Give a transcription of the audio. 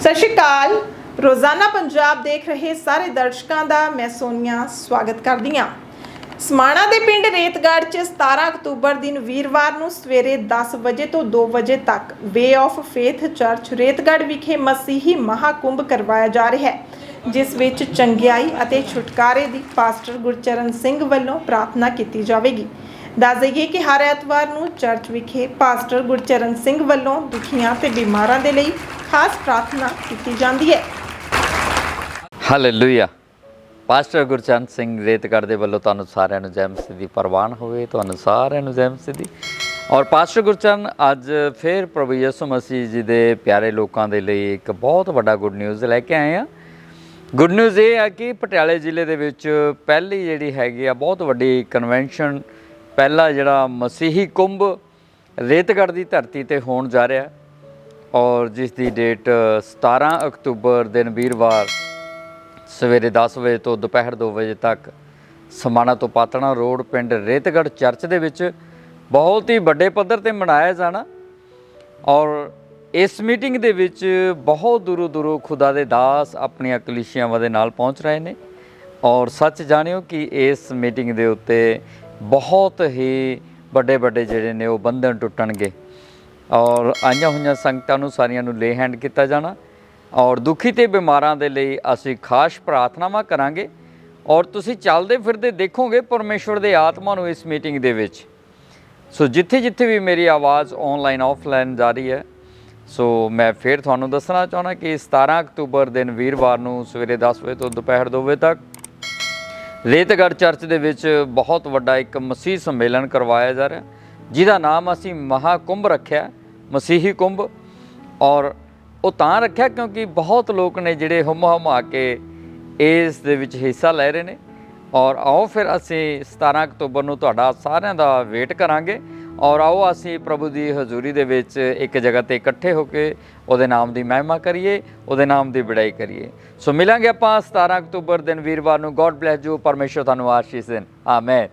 ਸਤਿ ਸ਼੍ਰੀ ਅਕਾਲ। ਰੋਜ਼ਾਨਾ ਪੰਜਾਬ ਦੇਖ ਰਹੇ ਸਾਰੇ ਦਰਸ਼ਕਾਂ ਦਾ ਮੈਂ ਸੋਨੀਆ ਸਵਾਗਤ ਕਰਦੀ ਹਾਂ। ਸਮਾਣਾ ਦੇ ਪਿੰਡ ਰੇਤਗੜ੍ਹ 'ਚ 17 ਅਕਤੂਬਰ ਦਿਨ ਵੀਰਵਾਰ ਨੂੰ ਸਵੇਰੇ 10 ਵਜੇ ਤੋਂ 2 ਵਜੇ ਤੱਕ Way of Faith Church Retgarh ਵਿਖੇ ਮਸੀਹੀ ਮਹਾਕੁੰਭ ਕਰਵਾਇਆ ਜਾ ਰਿਹਾ ਹੈ, ਜਿਸ ਵਿੱਚ ਚੰਗਿਆਈ ਅਤੇ ਛੁਟਕਾਰੇ ਦੀ ਪਾਸਟਰ ਗੁਰਚਰਨ ਸਿੰਘ ਵੱਲੋਂ ਪ੍ਰਾਰਥਨਾ ਕੀਤੀ ਜਾਵੇਗੀ। ਦੱਸ ਦਈਏ ਕਿ ਹਰ ਐਤਵਾਰ ਨੂੰ ਚਰਚ ਵਿਖੇ ਪਾਸਟਰ ਗੁਰਚਰਨ ਸਿੰਘ ਵੱਲੋਂ ਦੁਖੀਆਂ ਤੇ ਬਿਮਾਰਾਂ ਦੇ ਲਈ ਖਾਸ ਪ੍ਰਾਰਥਨਾ ਕੀਤੀ ਜਾਂਦੀ ਹੈ। ਹਾਲੇਲੂਇਆ ਪਾਸਟਰ ਗੁਰਚਰਨ ਸਿੰਘ ਰੇਤਗੜ੍ਹ ਦੇ ਵੱਲੋਂ ਤੁਹਾਨੂੰ ਸਾਰਿਆਂ ਨੂੰ ਜੈ ਮਸੀਹ ਦੀ ਪ੍ਰਵਾਨ ਹੋਵੇ, ਤੁਹਾਨੂੰ ਸਾਰਿਆਂ ਨੂੰ ਜੈ ਮਸੀਹ ਦੀ ਔਰ ਪਾਸਟਰ ਗੁਰਚਰਨ ਅੱਜ ਫਿਰ ਪ੍ਰਭੂ ਯਿਸੂ ਮਸੀਹ ਜੀ ਦੇ ਪਿਆਰੇ ਲੋਕਾਂ ਦੇ ਲਈ ਇੱਕ ਬਹੁਤ ਵੱਡਾ ਗੁੱਡ ਨਿਊਜ਼ ਲੈ ਕੇ ਆਏ ਆ ਗੁੱਡ ਨਿਊਜ਼ ਇਹ ਆ ਕਿ ਪਟਿਆਲੇ ਜ਼ਿਲ੍ਹੇ ਦੇ ਵਿੱਚ ਪਹਿਲੀ ਜਿਹੜੀ ਹੈਗੀ ਆ ਬਹੁਤ ਵੱਡੀ ਕਨਵੈਨਸ਼ਨ ਪਹਿਲਾ ਜਿਹੜਾ ਮਸੀਹੀ ਕੁੰਭ ਰੇਤਗੜ੍ਹ ਦੀ ਧਰਤੀ ਤੇ ਹੋਣ ਜਾ ਰਿਹਾ। ਔਰ ਜਿਸ ਦੀ ਡੇਟ 17 ਅਕਤੂਬਰ ਦਿਨ ਵੀਰਵਾਰ ਸਵੇਰੇ 10 ਵਜੇ ਤੋਂ ਦੁਪਹਿਰ 2 ਵਜੇ ਤੱਕ ਸਮਾਣਾ ਤੋਂ ਪਾਤਣਾ ਰੋਡ ਪਿੰਡ ਰੇਤਗੜ੍ਹ ਚਰਚ ਦੇ ਵਿੱਚ ਬਹੁਤ ਹੀ ਵੱਡੇ ਪੱਧਰ ਤੇ ਮਨਾਇਆ ਜਾਣਾ ਔਰ ਇਸ ਮੀਟਿੰਗ ਦੇ ਵਿੱਚ ਬਹੁਤ ਦੂਰੋਂ ਦੂਰੋਂ ਖੁਦਾ ਦੇ ਦਾਸ ਆਪਣੀਆਂ ਕਲੀਸ਼ੀਆਵਾਂ ਦੇ ਨਾਲ ਪਹੁੰਚ ਰਹੇ ਨੇ ਔਰ ਸੱਚ ਜਾਣਿਓ ਕਿ ਇਸ ਮੀਟਿੰਗ ਦੇ ਉੱਤੇ ਬਹੁਤ ਹੀ ਵੱਡੇ ਵੱਡੇ ਜਿਹੜੇ ਨੇ ਉਹ ਬੰਧਨ ਟੁੱਟਣਗੇ। ਔਰ ਆਈਆਂ ਹੋਈਆਂ ਸੰਗਤਾਂ ਨੂੰ ਸਾਰੀਆਂ ਨੂੰ ਲੇ ਹੈਂਡ ਕੀਤਾ ਜਾਣਾ। ਔਰ ਦੁਖੀ ਤੇ ਬਿਮਾਰਾਂ ਦੇ ਲਈ ਅਸੀਂ ਖਾਸ ਪ੍ਰਾਰਥਨਾਵਾਂ ਕਰਾਂਗੇ। ਔਰ ਤੁਸੀਂ ਚੱਲਦੇ ਫਿਰਦੇ ਦੇਖੋਗੇ ਪਰਮੇਸ਼ਵਰ ਦੇ ਆਤਮਾ ਨੂੰ ਇਸ ਮੀਟਿੰਗ ਦੇ ਵਿੱਚ। ਸੋ ਜਿੱਥੇ ਜਿੱਥੇ ਵੀ ਮੇਰੀ ਆਵਾਜ਼ ਆਨਲਾਈਨ ਆਫਲਾਈਨ ਜਾਰੀ ਹੈ, ਸੋ ਮੈਂ ਫੇਰ ਤੁਹਾਨੂੰ ਦੱਸਣਾ ਚਾਹੁੰਦਾ ਕਿ 17 ਅਕਤੂਬਰ ਦਿਨ ਵੀਰਵਾਰ ਨੂੰ ਸਵੇਰੇ 10 ਵਜੇ ਤੋਂ ਦੁਪਹਿਰ 2 ਵਜੇ ਤੱਕ ਰੇਤਗੜ੍ਹ ਚਰਚ ਦੇ ਵਿੱਚ ਬਹੁਤ ਵੱਡਾ ਇੱਕ ਮਸੀਹ ਸੰਮੇਲਨ ਕਰਵਾਇਆ ਜਾ ਰਿਹਾ। ਜਿਹਦਾ ਨਾਮ ਅਸੀਂ ਮਹਾਕੁੰਭ ਰੱਖਿਆ, ਮਸੀਹੀ ਕੁੰਭ, ਔਰ ਉਹ ਤਾਂ ਰੱਖਿਆ ਕਿਉਂਕਿ ਬਹੁਤ ਲੋਕ ਨੇ ਜਿਹੜੇ ਹੁਮ ਹੁਮਾ ਕੇ ਇਸ ਦੇ ਵਿੱਚ ਹਿੱਸਾ ਲੈ ਰਹੇ ਨੇ। ਔਰ ਆਓ ਫਿਰ ਅਸੀਂ 17 ਅਕਤੂਬਰ ਨੂੰ ਤੁਹਾਡਾ ਸਾਰਿਆਂ ਦਾ ਵੇਟ ਕਰਾਂਗੇ। ਔਰ ਆਓ ਅਸੀਂ ਪ੍ਰਭੂ ਦੀ ਹਜ਼ੂਰੀ ਦੇ ਵਿੱਚ ਇੱਕ ਜਗ੍ਹਾ ਤੇ ਇਕੱਠੇ ਹੋ ਕੇ ਉਹਦੇ ਨਾਮ ਦੀ ਮਹਿਮਾ ਕਰੀਏ, ਉਹਦੇ ਨਾਮ ਦੀ ਵਿੜਾਈ ਕਰੀਏ। ਸੋ ਮਿਲਾਂਗੇ ਆਪਾਂ 17 ਅਕਤੂਬਰ ਦਿਨ ਵੀਰਵਾਰ ਨੂੰ। ਗੋਡ ਬlesਸ ਯੂ ਪਰਮੇਸ਼ਰ ਤੁਹਾਨੂੰ ਆਸ਼ੀਸ਼ ਦੇਣ। ਆਮੇਨ